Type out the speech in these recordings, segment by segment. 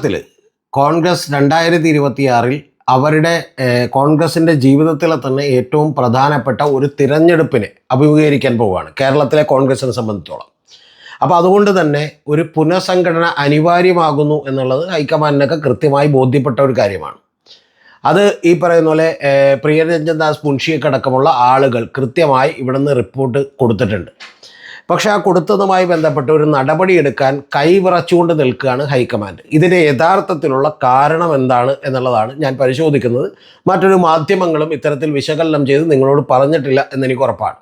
കേരളത്തിൽ കോൺഗ്രസ് രണ്ടായിരത്തി ഇരുപത്തിയാറിൽ അവരുടെ കോൺഗ്രസിന്റെ ജീവിതത്തിലെ തന്നെ ഏറ്റവും പ്രധാനപ്പെട്ട ഒരു തിരഞ്ഞെടുപ്പിനെ അഭിമുഖീകരിക്കാൻ പോവുകയാണ് കേരളത്തിലെ കോൺഗ്രസിനെ സംബന്ധിച്ചോളം. അപ്പോൾ അതുകൊണ്ട് തന്നെ ഒരു പുനഃസംഘടന അനിവാര്യമാകുന്നു എന്നുള്ളത് ഹൈക്കമാൻഡിനൊക്കെ കൃത്യമായി ബോധ്യപ്പെട്ട ഒരു കാര്യമാണ്. അത് ഈ പറയുന്ന പോലെ പ്രിയരഞ്ജൻ ദാസ് മുൻഷിയൊക്കെ അടക്കമുള്ള ആളുകൾ കൃത്യമായി ഇവിടുന്ന് റിപ്പോർട്ട് കൊടുത്തിട്ടുണ്ട്. പക്ഷേ ആ കൊടുത്തതുമായി ബന്ധപ്പെട്ട് ഒരു നടപടി എടുക്കാൻ കൈവിറച്ചുകൊണ്ട് നിൽക്കുകയാണ് ഹൈക്കമാൻഡ്. ഇതിന് യഥാർത്ഥത്തിലുള്ള കാരണം എന്താണ് എന്നുള്ളതാണ് ഞാൻ പരിശോധിക്കുന്നത്. മറ്റൊരു മാധ്യമങ്ങളും ഇത്തരത്തിൽ വിശകലനം ചെയ്ത് നിങ്ങളോട് പറഞ്ഞിട്ടില്ല എന്നെനിക്ക് ഉറപ്പാണ്.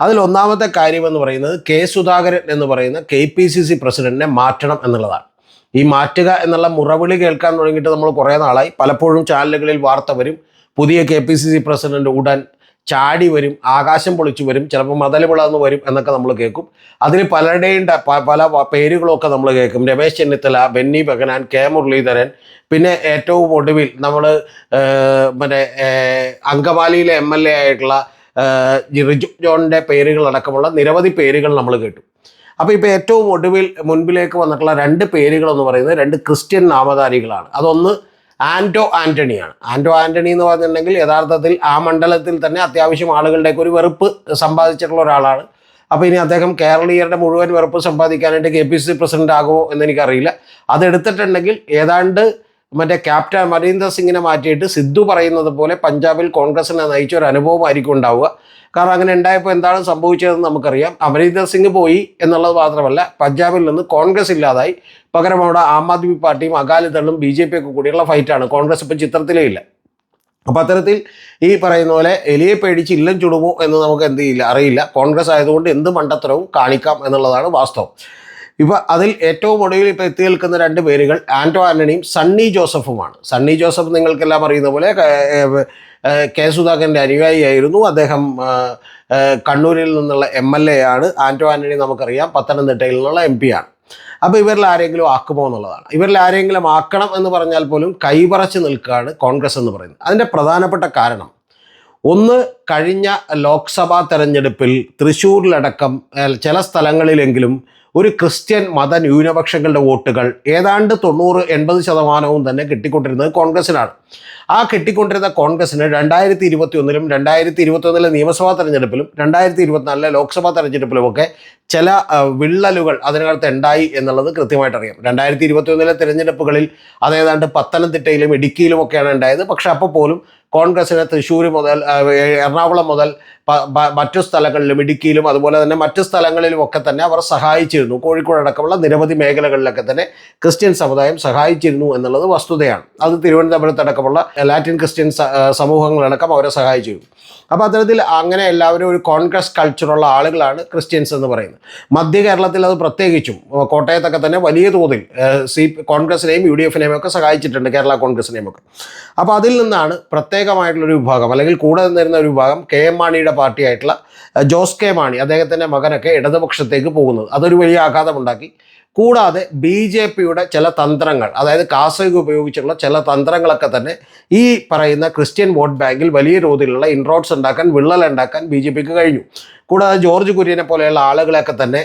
അതിൽ ഒന്നാമത്തെ കാര്യം എന്ന് പറയുന്നത് കെ സുധാകരൻ എന്ന് പറയുന്ന കെ പി സി സി പ്രസിഡന്റിനെ മാറ്റണം എന്നുള്ളതാണ്. ഈ മാറ്റുക എന്നുള്ള മുറവിളി കേൾക്കാൻ തുടങ്ങിയിട്ട് നമ്മൾ കുറേ നാളായി. പലപ്പോഴും ചാനലുകളിൽ വാർത്ത വരും. പുതിയ K P C C president ഉടൻ ചാടി വരും ആകാശം പൊളിച്ചു വരും ചിലപ്പോൾ മതൽ പിളർന്നു വരും എന്നൊക്കെ നമ്മൾ കേൾക്കും. അതിൽ പലരുടെയും പല പേരുകളൊക്കെ നമ്മൾ കേൾക്കും. രമേശ് ചെന്നിത്തല ബെന്നി ബഗനാൻ കെ മുരളീധരൻ. പിന്നെ ഏറ്റവും ഒടുവിൽ നമ്മൾ മറ്റേ അങ്കമാലിയിലെ എം എൽ എ ആയിട്ടുള്ള റിജു ജോണിന്റെ പേരുകളടക്കമുള്ള നിരവധി പേരുകൾ നമ്മൾ കേട്ടു. അപ്പോൾ ഇപ്പോൾ ഏറ്റവും ഒടുവിൽ മുൻപിലേക്ക് വന്നിട്ടുള്ള രണ്ട് പേരുകൾ എന്ന് പറയുന്നത് രണ്ട് ക്രിസ്ത്യൻ നാമധാരികളാണ്. അതൊന്ന് ആന്റോ ആന്റണിയാണ്. ആന്റോ ആന്റണി എന്ന് പറഞ്ഞിട്ടുണ്ടെങ്കിൽ യഥാർത്ഥത്തിൽ ആ മണ്ഡലത്തിൽ തന്നെ അത്യാവശ്യം ആളുകളുടെയൊക്കെ ഒരു വെറുപ്പ് സമ്പാദിച്ചിട്ടുള്ള ഒരാളാണ്. അപ്പോൾ ഇനി അദ്ദേഹം കേരളീയരുടെ മുഴുവൻ വെറുപ്പ് സമ്പാദിക്കാനായിട്ട് കെ പി സി പ്രസിഡന്റ് ആകുമോ എന്ന് എനിക്കറിയില്ല. അതെടുത്തിട്ടുണ്ടെങ്കിൽ ഏതാണ്ട് മറ്റേ ക്യാപ്റ്റൻ അമരീന്ദർ സിംഗിനെ മാറ്റിയിട്ട് സിദ്ധു പറയുന്നത് പോലെ പഞ്ചാബിൽ കോൺഗ്രസിനെ നയിച്ച ഒരു അനുഭവമായിരിക്കും ഉണ്ടാവുക. കാരണം അങ്ങനെ ഉണ്ടായപ്പോൾ എന്താണ് സംഭവിച്ചതെന്ന് നമുക്കറിയാം. അമരീന്ദർ സിംഗ് പോയി എന്നുള്ളത് മാത്രമല്ല പഞ്ചാബിൽ നിന്ന് കോൺഗ്രസ് ഇല്ലാതായി. പകരം അവിടെ ആം ആദ്മി പാർട്ടിയും അകാലിദളും ബി ജെ പി ഒക്കെ കൂടിയുള്ള ഫൈറ്റാണ് കോൺഗ്രസ് ഇപ്പം ചിത്രത്തിലേ ഇല്ല. അപ്പം അത്തരത്തിൽ ഈ പറയുന്ന പോലെ എലിയെ പേടിച്ച് ഇല്ലം ചുടുമോ എന്ന് നമുക്ക് എന്ത് ചെയ്യില്ല അറിയില്ല. കോൺഗ്രസ് ആയതുകൊണ്ട് എന്ത് മണ്ടത്തരവും കാണിക്കാം എന്നുള്ളതാണ് വാസ്തവം. ഇപ്പൊ അതിൽ ഏറ്റവും ഒടുവിൽ ഇപ്പൊ എത്തി നിൽക്കുന്ന രണ്ട് പേരുകൾ ആന്റോ ആന്റണിയും സണ്ണി ജോസഫുമാണ്. സണ്ണി ജോസഫ് നിങ്ങൾക്കെല്ലാം അറിയുന്ന പോലെ ക- സുധാകരന്റെ അനുയായിയായിരുന്നു അദ്ദേഹം കണ്ണൂരിൽ നിന്നുള്ള എം എൽ എ ആണ്. ആന്റോ ആന്റണി നമുക്കറിയാം പത്തനംതിട്ടയിൽ നിന്നുള്ള എം പി ആണ്. അപ്പോൾ ഇവരിൽ ആരെങ്കിലും ആക്കുമോ എന്നുള്ളതാണ്. ഇവരിൽ ആരെങ്കിലും ആക്കണം എന്ന് പറഞ്ഞാൽ പോലും കൈപറച്ച് നിൽക്കുകയാണ് കോൺഗ്രസ് എന്ന് പറയുന്നത്. അതിന്റെ പ്രധാനപ്പെട്ട കാരണം ഒന്ന് കഴിഞ്ഞ ലോക്സഭാ തെരഞ്ഞെടുപ്പിൽ തൃശ്ശൂരിലടക്കം ചില സ്ഥലങ്ങളിലെങ്കിലും ഒരു ക്രിസ്ത്യൻ മത ന്യൂനപക്ഷങ്ങളുടെ വോട്ടുകൾ ഏതാണ്ട് തൊണ്ണൂറ് എൺപത് ശതമാനവും തന്നെ കിട്ടിക്കൊണ്ടിരുന്നത് കോൺഗ്രസിനാണ്. ആ കിട്ടിക്കൊണ്ടിരുന്ന കോൺഗ്രസിന് രണ്ടായിരത്തി ഇരുപത്തി ഒന്നിലും രണ്ടായിരത്തി ഇരുപത്തി ഒന്നിലെ നിയമസഭാ തെരഞ്ഞെടുപ്പിലും രണ്ടായിരത്തി ഇരുപത്തിനാലിലെ ലോക്സഭാ തെരഞ്ഞെടുപ്പിലുമൊക്കെ ചില വിള്ളലുകൾ അതിനകത്ത് ഉണ്ടായി എന്നുള്ളത് കൃത്യമായിട്ട് അറിയാം രണ്ടായിരത്തി ഇരുപത്തി ഒന്നിലെ തെരഞ്ഞെടുപ്പുകളിൽ അതേതാണ്ട് പത്തനംതിട്ടയിലും ഇടുക്കിയിലും ഒക്കെയാണ് ഉണ്ടായത്. പക്ഷേ അപ്പോൾ പോലും കോൺഗ്രസിന് തൃശ്ശൂർ മുതൽ എറണാകുളം മുതൽ മറ്റു സ്ഥലങ്ങളിലും ഇടുക്കിയിലും അതുപോലെ തന്നെ മറ്റു സ്ഥലങ്ങളിലും ഒക്കെ തന്നെ അവർ സഹായിച്ചിരുന്നു. കോഴിക്കോട് അടക്കമുള്ള നിരവധി മേഖലകളിലൊക്കെ തന്നെ ക്രിസ്ത്യൻ സമുദായം സഹായിച്ചിരുന്നു എന്നുള്ളത് വസ്തുതയാണ്. അത് തിരുവനന്തപുരത്ത് അടക്കമുള്ള ലാറ്റിൻ ക്രിസ്ത്യൻ സമൂഹങ്ങളടക്കം അവരെ സഹായിച്ചിരുന്നു. അപ്പോൾ അത്തരത്തിൽ അങ്ങനെ എല്ലാവരും ഒരു കോൺഗ്രസ് കൾച്ചറുള്ള ആളുകളാണ് ക്രിസ്ത്യൻസ് എന്ന് പറയുന്നത്. മധ്യ കേരളത്തിൽ അത് പ്രത്യേകിച്ചും കോട്ടയത്തൊക്കെ തന്നെ വലിയ തോതിൽ സി കോൺഗ്രസിനെയും യു ഡി എഫിനെയും ഒക്കെ സഹായിച്ചിട്ടുണ്ട് കേരള കോൺഗ്രസിനെയും ഒക്കെ. അപ്പോൾ അതിൽ നിന്നാണ് പ്രത്യേകമായിട്ടുള്ളൊരു വിഭാഗം അല്ലെങ്കിൽ കൂടെ നിന്നിരുന്ന ഒരു വിഭാഗം കെ എം മാണിയുടെ പാർട്ടിയായിട്ടുള്ള ജോസ് കെ മാണി അദ്ദേഹത്തിന്റെ മകനൊക്കെ ഇടതുപക്ഷത്തേക്ക് പോകുന്നത്. അതൊരു വലിയ ആഘാതമുണ്ടാക്കി. കൂടാതെ ബി ജെ പിയുടെ ചില തന്ത്രങ്ങൾ അതായത് കാസർഗ് ഉപയോഗിച്ചുള്ള ചില തന്ത്രങ്ങളൊക്കെ തന്നെ ഈ പറയുന്ന ക്രിസ്ത്യൻ വോട്ട് ബാങ്കിൽ വലിയ തോതിലുള്ള ഇൻറോഡ്സ് ഉണ്ടാക്കാൻ വിള്ളൽ ഉണ്ടാക്കാൻ ബി ജെ പിക്ക് കഴിഞ്ഞു. കൂടാതെ ജോർജ് കുര്യനെ പോലെയുള്ള ആളുകളെയൊക്കെ തന്നെ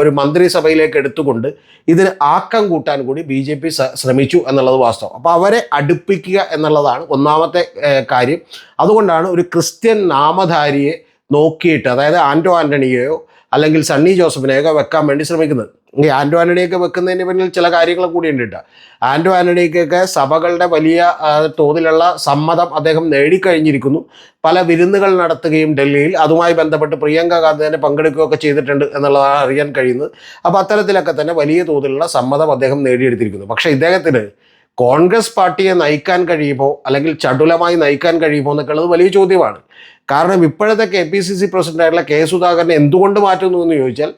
ഒരു മന്ത്രിസഭയിലേക്ക് എടുത്തുകൊണ്ട് ഇതിന് ആക്കം കൂട്ടാൻ കൂടി ബി ജെ പി ശ്രമിച്ചു എന്നുള്ളത് വാസ്തവം. അപ്പോൾ അവരെ അടുപ്പിക്കുക എന്നുള്ളതാണ് ഒന്നാമത്തെ കാര്യം. അതുകൊണ്ടാണ് ഒരു ക്രിസ്ത്യൻ നാമധാരിയെ നോക്കിയിട്ട് അതായത് ആന്റോ ആന്റണിയെയോ അല്ലെങ്കിൽ സണ്ണി ജോസഫിനെയൊക്കെ വെക്കാൻ വേണ്ടി ശ്രമിക്കുന്നത്. ഈ ആൻഡോ ആന്റണിയൊക്കെ വെക്കുന്നതിന് പിന്നിൽ ചില കാര്യങ്ങൾ കൂടി ഉണ്ട് കേട്ടോ ആന്റോ ആന്റണിക്കൊക്കെ സഭകളുടെ വലിയ തോതിലുള്ള സമ്മതം അദ്ദേഹം നേടിക്കഴിഞ്ഞിരിക്കുന്നു. പല വിരുന്നുകൾ നടത്തുകയും ഡൽഹിയിൽ. അതുമായി ബന്ധപ്പെട്ട് പ്രിയങ്ക ഗാന്ധി തന്നെ പങ്കെടുക്കുകയൊക്കെ ചെയ്തിട്ടുണ്ട് എന്നുള്ളതാണ് അറിയാൻ കഴിയുന്നത്. അപ്പോൾ അത്തരത്തിലൊക്കെ തന്നെ വലിയ തോതിലുള്ള സമ്മതം അദ്ദേഹം നേടിയെടുത്തിരിക്കുന്നു. പക്ഷേ ഇദ്ദേഹത്തിന് കോൺഗ്രസ് പാർട്ടിയെ നയിക്കാൻ കഴിയുമോ അല്ലെങ്കിൽ ചടുലമായി നയിക്കാൻ കഴിയുമോ എന്നൊക്കെ ഉള്ളത് വലിയ ചോദ്യമാണ്. കാരണം ഇപ്പോഴത്തെ കെ പി സി സി പ്രസിഡന്റായിട്ടുള്ള കെ സുധാകരനെ എന്തുകൊണ്ട് മാറ്റുന്നു എന്ന് ചോദിച്ചാൽ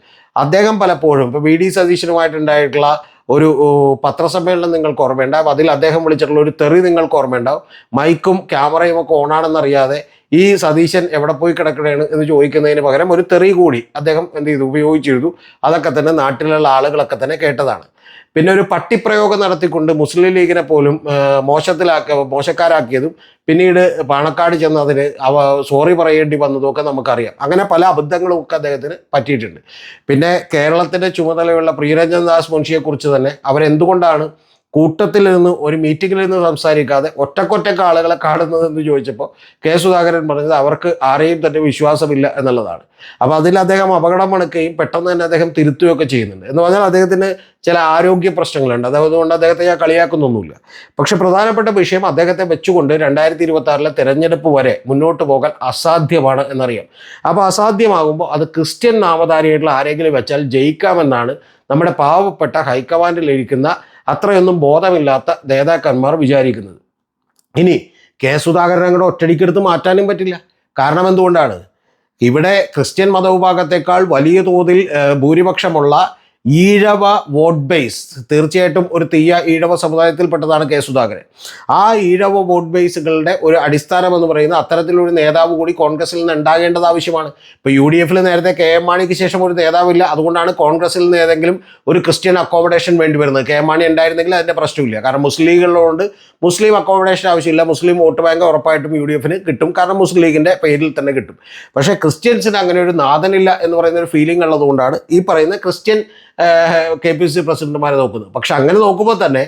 അദ്ദേഹം പലപ്പോഴും ഇപ്പോൾ വി ഡി സതീശനുമായിട്ടുണ്ടായിട്ടുള്ള ഒരു പത്രസമ്മേളനം നിങ്ങൾക്ക് ഓർമ്മയുണ്ടാവും. അതിൽ അദ്ദേഹം വിളിച്ചിട്ടുള്ള ഒരു തെറി നിങ്ങൾക്ക് ഓർമ്മയുണ്ടാവും. മൈക്കും ക്യാമറയും ഒക്കെ ഓണാണെന്നറിയാതെ ഈ സതീശൻ എവിടെ പോയി കിടക്കണേണ് എന്ന് ചോദിക്കുന്നതിന് പകരം ഒരു തെറി കൂടി അദ്ദേഹം എന്ത് ചെയ്തു? ഉപയോഗിച്ചിരുന്നു. അതൊക്കെ തന്നെ നാട്ടിലുള്ള ആളുകളൊക്കെ തന്നെ കേട്ടതാണ്. പിന്നെ ഒരു പട്ടിപ്രയോഗം നടത്തിക്കൊണ്ട് മുസ്ലിം ലീഗിനെ പോലും മോശത്തിലാക്ക മോശക്കാരാക്കിയതും പിന്നീട് പാണക്കാട് ചെന്ന് അതിന് അവ സോറി പറയേണ്ടി വന്നതും ഒക്കെ നമുക്കറിയാം. അങ്ങനെ പല അബദ്ധങ്ങളും ഒക്കെ അദ്ദേഹത്തിന് പറ്റിയിട്ടുണ്ട്. പിന്നെ കേരളത്തിന്റെ ചുമതലയുള്ള പ്രിയരഞ്ജൻ ദാസ് മുൻഷിയെക്കുറിച്ച് തന്നെ അവരെന്തുകൊണ്ടാണ് കൂട്ടത്തിൽ നിന്ന് ഒരു മീറ്റിങ്ങിൽ നിന്ന് സംസാരിക്കാതെ ഒറ്റക്കൊറ്റക്ക് ആളുകളെ കാണുന്നത് എന്ന് ചോദിച്ചപ്പോൾ കെ സുധാകരൻ പറഞ്ഞത് അവർക്ക് ആരെയും തന്നെ വിശ്വാസമില്ല എന്നുള്ളതാണ്. അപ്പോൾ അതിൽ അദ്ദേഹം അപകടം മണക്കുകയും പെട്ടെന്ന് തന്നെ അദ്ദേഹം തിരുത്തുകയൊക്കെ ചെയ്യുന്നുണ്ട്. എന്ന് പറഞ്ഞാൽ അദ്ദേഹത്തിന് ചില ആരോഗ്യ പ്രശ്നങ്ങളുണ്ട്. അത് അതുകൊണ്ട് അദ്ദേഹത്തെ ഞാൻ കളിയാക്കുന്നൊന്നുമില്ല. പക്ഷെ പ്രധാനപ്പെട്ട വിഷയം അദ്ദേഹത്തെ വെച്ചുകൊണ്ട് രണ്ടായിരത്തി ഇരുപത്തി ആറിലെ തെരഞ്ഞെടുപ്പ് വരെ മുന്നോട്ട് പോകാൻ അസാധ്യമാണ് എന്നറിയാം. അപ്പോൾ അസാധ്യമാകുമ്പോൾ അത് ക്രിസ്ത്യൻ നാമധാരിയായിട്ടുള്ള ആരെങ്കിലും വെച്ചാൽ ജയിക്കാമെന്നാണ് നമ്മുടെ പാവപ്പെട്ട ഹൈക്കമാൻഡിൽ ഇരിക്കുന്ന അത്രയൊന്നും ബോധമില്ലാത്ത നേതാക്കന്മാർ വിചാരിക്കുന്നത്. ഇനി കെ സുധാകരൻ അങ്ങോട്ട് ഒറ്റടിക്കെടുത്ത് മാറ്റാനും പറ്റില്ല. കാരണം എന്തുകൊണ്ടാണ്? ഇവിടെ ക്രിസ്ത്യൻ മതവിഭാഗത്തെക്കാൾ വലിയ തോതിൽ ഭൂരിപക്ഷമുള്ള ഈഴവ വോട്ട് ബേസ്. തീർച്ചയായിട്ടും ഒരു തീയ ഈഴവ സമുദായത്തിൽപ്പെട്ടതാണ് കെ സുധാകരൻ. ആ ഈഴവ വോട്ട് ബേസുകളുടെ ഒരു അടിസ്ഥാനം എന്ന് പറയുന്ന അത്തരത്തിലൊരു നേതാവ് കൂടി കോൺഗ്രസിൽ നിന്ന് ഉണ്ടാകേണ്ടത് ആവശ്യമാണ്. ഇപ്പോൾ യു ഡി എഫിൽ നേരത്തെ കെ എം മാണിക്ക് ശേഷം ഒരു നേതാവില്ല. അതുകൊണ്ടാണ് കോൺഗ്രസിൽ നിന്ന് ഏതെങ്കിലും ഒരു ക്രിസ്ത്യൻ അക്കോമഡേഷൻ വേണ്ടി വരുന്നത്. കെ എം മാണി ഉണ്ടായിരുന്നെങ്കിൽ അതിന്റെ പ്രശ്നമില്ല. കാരണം മുസ്ലിം ലീഗുള്ളതുകൊണ്ട് മുസ്ലിം അക്കോമഡേഷൻ ആവശ്യമില്ല. മുസ്ലിം വോട്ട് ബാങ്ക് ഉറപ്പായിട്ടും യു ഡി എഫിന് കിട്ടും. കാരണം മുസ്ലിം ലീഗിന്റെ പേരിൽ തന്നെ കിട്ടും. പക്ഷേ ക്രിസ്ത്യൻസിന് അങ്ങനെ ഒരു നാഥനില്ല എന്ന് പറയുന്ന ഒരു ഫീലിംഗ് ഉള്ളതുകൊണ്ടാണ് ഈ പറയുന്ന ക്രിസ്ത്യൻ കെ പി സി പ്രസിഡന്റുമാരെ നോക്കുന്നത്. പക്ഷെ അങ്ങനെ നോക്കുമ്പോൾ തന്നെ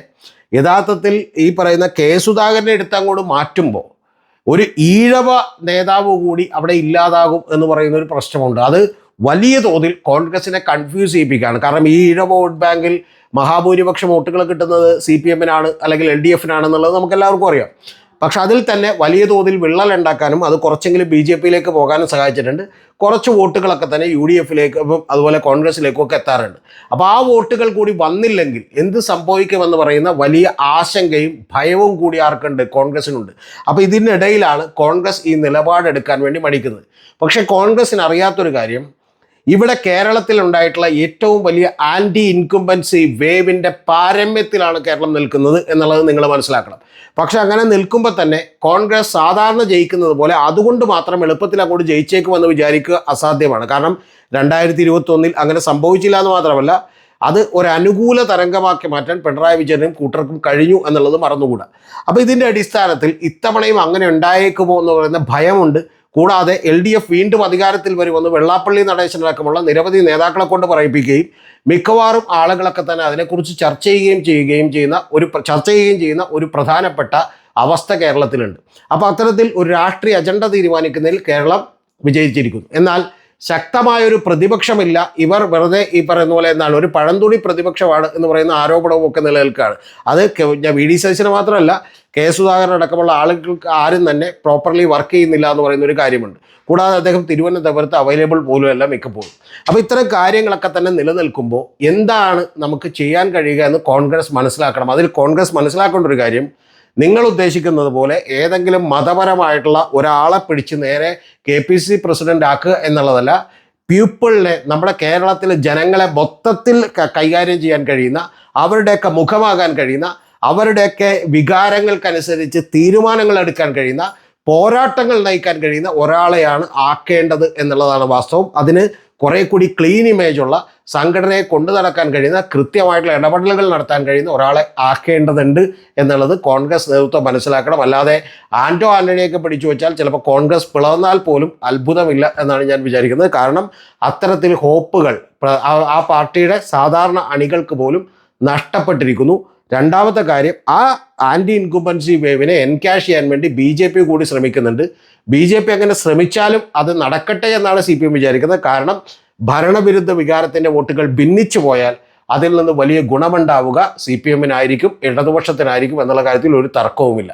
യഥാർത്ഥത്തിൽ ഈ പറയുന്ന കെ സുധാകരനെ എടുത്ത് അങ്ങോട്ട് മാറ്റുമ്പോൾ ഒരു ഈഴവ നേതാവ് കൂടി അവിടെ ഇല്ലാതാകും എന്ന് പറയുന്ന ഒരു പ്രശ്നമുണ്ട്. അത് വലിയ തോതിൽ കോൺഗ്രസിനെ കൺഫ്യൂസ് ചെയ്യിപ്പിക്കുകയാണ്. കാരണം ഈ ഈഴവ വോട്ട് ബാങ്കിൽ മഹാഭൂരിപക്ഷം വോട്ടുകൾ കിട്ടുന്നത് സി പി എമ്മിനാണ് അല്ലെങ്കിൽ എൽ ഡി എഫിനാണെന്നുള്ളത് നമുക്ക് എല്ലാവർക്കും അറിയാം. പക്ഷെ അതിൽ തന്നെ വലിയ തോതിൽ വിള്ളൽ ഉണ്ടാക്കാനും അത് കുറച്ചെങ്കിലും ബി ജെ പിയിലേക്ക് പോകാനും സഹായിച്ചിട്ടുണ്ട്. കുറച്ച് വോട്ടുകളൊക്കെ തന്നെ യു ഡി എഫിലേക്കും അതുപോലെ കോൺഗ്രസിലേക്കും ഒക്കെ എത്താറുണ്ട്. അപ്പോൾ ആ വോട്ടുകൾ കൂടി വന്നില്ലെങ്കിൽ എന്ത് സംഭവിക്കുമെന്ന് പറയുന്ന വലിയ ആശങ്കയും ഭയവും കൂടി ആർക്കുണ്ട്? കോൺഗ്രസിനുണ്ട് അപ്പോൾ ഇതിനിടയിലാണ് കോൺഗ്രസ് ഈ നിലപാടെടുക്കാൻ വേണ്ടി മടിക്കുന്നത്. പക്ഷേ കോൺഗ്രസിന് അറിയാത്തൊരു കാര്യം ഇവിടെ കേരളത്തിൽ ഉണ്ടായിട്ടുള്ള ഏറ്റവും വലിയ ആന്റി ഇൻകുംബൻസി വേവിന്റെ പാരമ്യത്തിലാണ് കേരളം നിൽക്കുന്നത് എന്നുള്ളത് നിങ്ങൾ മനസ്സിലാക്കണം. പക്ഷെ അങ്ങനെ നിൽക്കുമ്പോൾ തന്നെ കോൺഗ്രസ് സാധാരണ ജയിക്കുന്നത് പോലെ അതുകൊണ്ട് മാത്രം എളുപ്പത്തിൽ അങ്ങോട്ട് ജയിച്ചേക്കുമെന്ന് വിചാരിക്കുക അസാധ്യമാണ്. കാരണം രണ്ടായിരത്തി ഇരുപത്തി ഒന്നിൽ അങ്ങനെ സംഭവിച്ചില്ല എന്ന് മാത്രമല്ല അത് ഒരു അനുകൂല തരംഗമാക്കി മാറ്റാൻ പിണറായി വിജയനും കൂട്ടർക്കും കഴിഞ്ഞു എന്നുള്ളത് മറന്നുകൂടാ. അപ്പോൾ ഇതിന്റെ അടിസ്ഥാനത്തിൽ ഇത്തവണയും അങ്ങനെ ഉണ്ടായേക്കുമോ എന്ന് പറയുന്ന ഭയമുണ്ട്. കൂടാതെ എൽ ഡി എഫ് വീണ്ടും അധികാരത്തിൽ വരുമെന്ന് വെള്ളാപ്പള്ളി നടേശനടക്കമുള്ള നിരവധി നേതാക്കളെ കൊണ്ട് പറയിപ്പിക്കുകയും മിക്കവാറും ആളുകളൊക്കെ തന്നെ അതിനെക്കുറിച്ച് ചർച്ച ചെയ്യുകയും ചെയ്യുകയും ചെയ്യുന്ന ഒരു ചർച്ച ചെയ്യുകയും ചെയ്യുന്ന ഒരു പ്രധാനപ്പെട്ട അവസ്ഥ കേരളത്തിലുണ്ട്. അപ്പോൾ അത്തരത്തിൽ ഒരു രാഷ്ട്രീയ അജണ്ട തീരുമാനിക്കുന്നതിൽ കേരളം വിജയിച്ചിരിക്കുന്നു. എന്നാൽ ശക്തമായ ഒരു പ്രതിപക്ഷമില്ല. ഇവർ വെറുതെ ഈ പറയുന്ന പോലെ എന്താണ്? ഒരു പഴന്തുണി പ്രതിപക്ഷമാണ് എന്ന് പറയുന്ന ആരോപണവും ഒക്കെ നിലനിൽക്കുകയാണ്. അത് ഞാൻ വി ഡി സതീശന് മാത്രമല്ല കെ സുധാകരൻ അടക്കമുള്ള ആളുകൾക്ക് ആരും തന്നെ പ്രോപ്പർലി വർക്ക് ചെയ്യുന്നില്ല എന്ന് പറയുന്ന ഒരു കാര്യമുണ്ട്. കൂടാതെ അദ്ദേഹം തിരുവനന്തപുരത്ത് അവൈലബിൾ പോലുമല്ല മിക്കപ്പോഴും. അപ്പോൾ ഇത്തരം കാര്യങ്ങളൊക്കെ തന്നെ നിലനിൽക്കുമ്പോൾ എന്താണ് നമുക്ക് ചെയ്യാൻ കഴിയുക എന്ന് കോൺഗ്രസ് മനസ്സിലാക്കണം. അതിൽ കോൺഗ്രസ് മനസ്സിലാക്കേണ്ട ഒരു കാര്യം നിങ്ങൾ ഉദ്ദേശിക്കുന്നത് പോലെ ഏതെങ്കിലും മതപരമായിട്ടുള്ള ഒരാളെ പിടിച്ച് നേരെ കെ പി സി പ്രസിഡന്റ് ആക്കുക എന്നുള്ളതല്ല പീപ്പിളിനെ നമ്മുടെ കേരളത്തിലെ ജനങ്ങളെ മൊത്തത്തിൽ കൈകാര്യം ചെയ്യാൻ കഴിയുന്ന അവരുടെയൊക്കെ മുഖമാകാൻ കഴിയുന്ന അവരുടെയൊക്കെ വികാരങ്ങൾക്കനുസരിച്ച് തീരുമാനങ്ങൾ എടുക്കാൻ കഴിയുന്ന പോരാട്ടങ്ങൾ നയിക്കാൻ കഴിയുന്ന ഒരാളെയാണ് ആക്കേണ്ടത് എന്നുള്ളതാണ് വാസ്തവം. അതിന് കുറെ കൂടി ക്ലീൻ ഇമേജുള്ള സംഘടനയെ കൊണ്ടു നടക്കാൻ കഴിയുന്ന കൃത്യമായിട്ടുള്ള ഇടപെടലുകൾ നടത്താൻ കഴിയുന്ന ഒരാളെ ആക്കേണ്ടതുണ്ട് എന്നുള്ളത് കോൺഗ്രസ് നേതൃത്വം മനസ്സിലാക്കണം. അല്ലാതെ ആന്റോ ആന്റണിയൊക്കെ പിടിച്ചു വെച്ചാൽ ചിലപ്പോൾ കോൺഗ്രസ് പിളർന്നാൽ പോലും അത്ഭുതമില്ല എന്നാണ് ഞാൻ വിചാരിക്കുന്നത്. കാരണം അത്തരത്തിൽ ഹോപ്പുകൾ ആ- പാർട്ടിയുടെ സാധാരണ അണികൾക്ക് പോലും നഷ്ടപ്പെട്ടിരിക്കുന്നു. രണ്ടാമത്തെ കാര്യം ആ ആന്റി ഇൻകുംബൻസി വേവിനെ എൻകാഷ് ചെയ്യാൻ വേണ്ടി ബി ജെ പി കൂടി ശ്രമിക്കുന്നുണ്ട്. ബി ജെ പി അങ്ങനെ ശ്രമിച്ചാലും അത് നടക്കട്ടെ എന്നാണ് സി പി എം വിചാരിക്കുന്നത്. കാരണം ഭരണവിരുദ്ധ വികാരത്തിന്റെ വോട്ടുകൾ ഭിന്നിച്ചു പോയാൽ അതിൽ നിന്ന് വലിയ ഗുണമുണ്ടാവുക സി പി എമ്മിനായിരിക്കും ഇടതുപക്ഷത്തിനായിരിക്കും എന്നുള്ള കാര്യത്തിൽ ഒരു തർക്കവുമില്ല.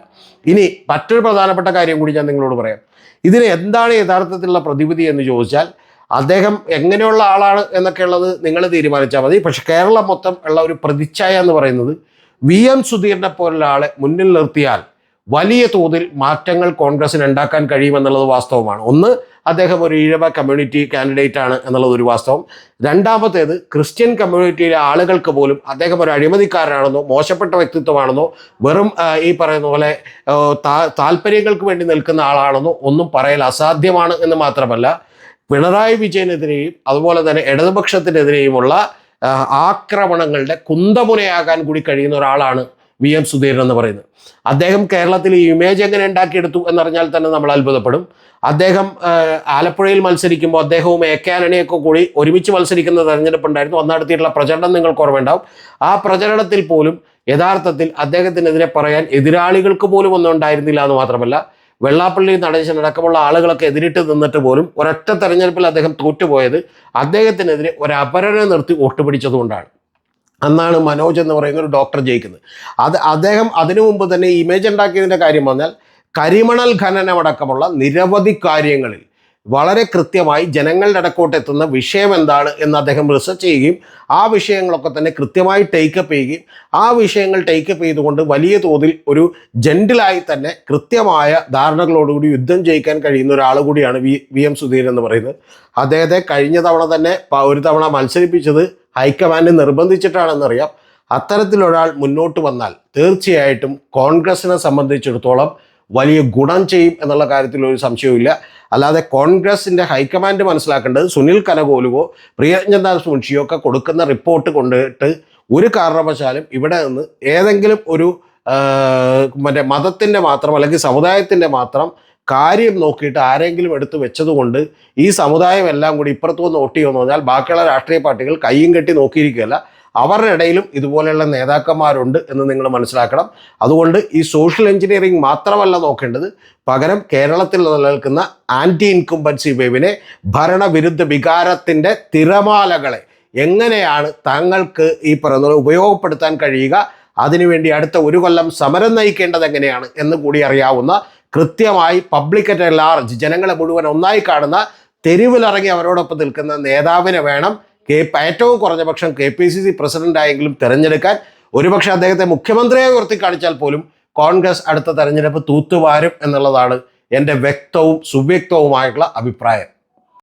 ഇനി മറ്റൊരു പ്രധാനപ്പെട്ട കാര്യം കൂടി ഞാൻ നിങ്ങളോട് പറയാം. ഇതിന് എന്താണ് യഥാർത്ഥത്തിലുള്ള പ്രതിവിധി എന്ന് ചോദിച്ചാൽ അദ്ദേഹം എങ്ങനെയുള്ള ആളാണ് എന്നൊക്കെ ഉള്ളത് നിങ്ങൾ തീരുമാനിച്ചാൽ മതി. പക്ഷെ കേരളം മൊത്തം ഉള്ള ഒരു പ്രതിച്ഛായ എന്ന് പറയുന്നത് വി എം സുധീറിനെ പോലുള്ള ആളെ മുന്നിൽ നിർത്തിയാൽ വലിയ തോതിൽ മാറ്റങ്ങൾ കോൺഗ്രസിന് ഉണ്ടാക്കാൻ കഴിയുമെന്നുള്ളത് വാസ്തവമാണ്. ഒന്ന് അദ്ദേഹം ഒരു ഈഴവ കമ്മ്യൂണിറ്റി കാൻഡിഡേറ്റ് ആണ് എന്നുള്ളത് ഒരു വാസ്തവം. രണ്ടാമത്തേത് ക്രിസ്ത്യൻ കമ്മ്യൂണിറ്റിയിലെ ആളുകൾക്ക് പോലും അദ്ദേഹം ഒരു അഴിമതിക്കാരനാണെന്നോ മോശപ്പെട്ട വ്യക്തിത്വമാണെന്നോ വെറും ഈ പറയുന്ന പോലെ താല്പര്യങ്ങൾക്ക് വേണ്ടി നിൽക്കുന്ന ആളാണെന്നോ ഒന്നും പറയൽ അസാധ്യമാണ് എന്ന് മാത്രമല്ല പിണറായി വിജയനെതിരെയും അതുപോലെ തന്നെ ഇടതുപക്ഷത്തിനെതിരെയുമുള്ള ആക്രമണങ്ങളുടെ കുന്തമുനയാകാൻ കൂടി കഴിയുന്ന ഒരാളാണ് വി എം സുധീരൻ എന്ന് പറയുന്നത്. അദ്ദേഹം കേരളത്തിൽ ഈ ഇമേജ് എങ്ങനെ ഉണ്ടാക്കിയെടുത്തു എന്നറിഞ്ഞാൽ തന്നെ നമ്മൾ അത്ഭുതപ്പെടും. അദ്ദേഹം ആലപ്പുഴയിൽ മത്സരിക്കുമ്പോൾ അദ്ദേഹവും എ കെ ആന്റണിയൊക്കെ കൂടി ഒരുമിച്ച് മത്സരിക്കുന്ന തെരഞ്ഞെടുപ്പ് ഉണ്ടായിരുന്നു. അന്ന് പ്രചരണം നിങ്ങൾക്ക് ഓർമ്മയുണ്ടാവും. ആ പ്രചരണത്തിൽ പോലും യഥാർത്ഥത്തിൽ അദ്ദേഹത്തിനെതിരെ പറയാൻ എതിരാളികൾക്ക് പോലും ഒന്നും ഉണ്ടായിരുന്നില്ല എന്ന് മാത്രമല്ല വെള്ളാപ്പള്ളി നടേശൻ അടക്കമുള്ള ആളുകളൊക്കെ എതിരിട്ട് നിന്നിട്ട് പോലും ഒരൊറ്റ തെരഞ്ഞെടുപ്പിൽ അദ്ദേഹം തോറ്റുപോയത് അദ്ദേഹത്തിനെതിരെ ഒരു അപരനെ നിർത്തി ഒട്ടുപിടിച്ചതുകൊണ്ടാണ് അന്നാണ് മനോജ് എന്ന് പറയുന്ന ഒരു ഡോക്ടർ ജയിക്കുന്നത്. അത് അദ്ദേഹം അതിനു മുമ്പ് തന്നെ ഇമേജ് ഉണ്ടാക്കിയതിന്റെ കാര്യം പറഞ്ഞാൽ കരിമണൽ ഖനനമടക്കമുള്ള നിരവധി കാര്യങ്ങളിൽ വളരെ കൃത്യമായി ജനങ്ങളുടെ ഇടക്കോട്ട് എത്തുന്ന വിഷയം എന്താണ് എന്ന് അദ്ദേഹം റിസർച്ച് ചെയ്യുകയും ആ വിഷയങ്ങളൊക്കെ തന്നെ കൃത്യമായി ടേക്കപ്പ് ചെയ്യുകയും ആ വിഷയങ്ങൾ ടേക്കപ്പ് ചെയ്തുകൊണ്ട് വലിയ തോതിൽ ഒരു ജെന്റിലായി തന്നെ കൃത്യമായ ധാരണകളോടുകൂടി യുദ്ധം ജയിക്കാൻ കഴിയുന്ന ഒരാൾ കൂടിയാണ് വി വി എം സുധീരൻ എന്ന് പറയുന്നത്. അദ്ദേഹത്തെ കഴിഞ്ഞ തവണ തന്നെ ഒരു തവണ മത്സരിപ്പിച്ചത് ഹൈക്കമാൻഡ് നിർബന്ധിച്ചിട്ടാണെന്നറിയാം. അത്തരത്തിലൊരാൾ മുന്നോട്ട് വന്നാൽ തീർച്ചയായിട്ടും കോൺഗ്രസിനെ സംബന്ധിച്ചിടത്തോളം വലിയ ഗുണം ചെയ്യും എന്നുള്ള കാര്യത്തിൽ ഒരു സംശയവുമില്ല. അല്ലാതെ കോൺഗ്രസിന്റെ ഹൈക്കമാൻഡ് മനസ്സിലാക്കേണ്ടത് സുനിൽ കനകോലുവോ പ്രിയജ്ഞദാസ് മുൻഷിയോ ഒക്കെ കൊടുക്കുന്ന റിപ്പോർട്ട് കൊണ്ടിട്ട് ഒരു കാരണവശാലും ഇവിടെ നിന്ന് ഏതെങ്കിലും ഒരു മറ്റേ മതത്തിന്റെ മാത്രം അല്ലെങ്കിൽ സമുദായത്തിന്റെ മാത്രം കാര്യം നോക്കിയിട്ട് ആരെങ്കിലും എടുത്തു വെച്ചതുകൊണ്ട് ഈ സമുദായം എല്ലാം കൂടി ഇപ്പുറത്തു വന്ന് വോട്ട് ചെയ്യുമെന്ന് പറഞ്ഞാൽ ബാക്കിയുള്ള രാഷ്ട്രീയ പാർട്ടികൾ കയ്യും കെട്ടി നോക്കിയിരിക്കുകയല്ല. അവരുടെ ഇടയിലും ഇതുപോലെയുള്ള നേതാക്കന്മാരുണ്ട് എന്ന് നിങ്ങൾ മനസ്സിലാക്കണം. അതുകൊണ്ട് ഈ സോഷ്യൽ എഞ്ചിനീയറിംഗ് മാത്രമല്ല നോക്കേണ്ടത്. പകരം കേരളത്തിൽ നിലനിൽക്കുന്ന ആന്റി ഇൻകുംബൻസി വേവിനെ ഭരണവിരുദ്ധ വികാരത്തിന്റെ തിരമാലകളെ എങ്ങനെയാണ് താങ്കൾക്ക് ഈ പറയുന്ന ഉപയോഗപ്പെടുത്താൻ കഴിയുക? അതിനുവേണ്ടി അടുത്ത ഒരു കൊല്ലം സമരം നയിക്കേണ്ടത് എങ്ങനെയാണ് എന്ന് കൂടി അറിയാവുന്ന കൃത്യമായി പബ്ലിക് അറ്റ് ലാർജ് ജനങ്ങളെ മുഴുവൻ ഒന്നായി കാണുന്ന തെരുവിലിറങ്ങി അവരോടൊപ്പം നിൽക്കുന്ന നേതാവിനെ വേണം കെ ഏറ്റവും കുറഞ്ഞ പക്ഷം കെ പി സി സി പ്രസിഡന്റായെങ്കിലും തിരഞ്ഞെടുക്കാൻ ഒരുപക്ഷെ അദ്ദേഹത്തെ മുഖ്യമന്ത്രിയായി ഉയർത്തി കാണിച്ചാൽ പോലും കോൺഗ്രസ് അടുത്ത തെരഞ്ഞെടുപ്പ് തൂത്തുവാരും എന്നുള്ളതാണ് എന്റെ വ്യക്തവും സുവ്യക്തവുമായിട്ടുള്ള അഭിപ്രായം.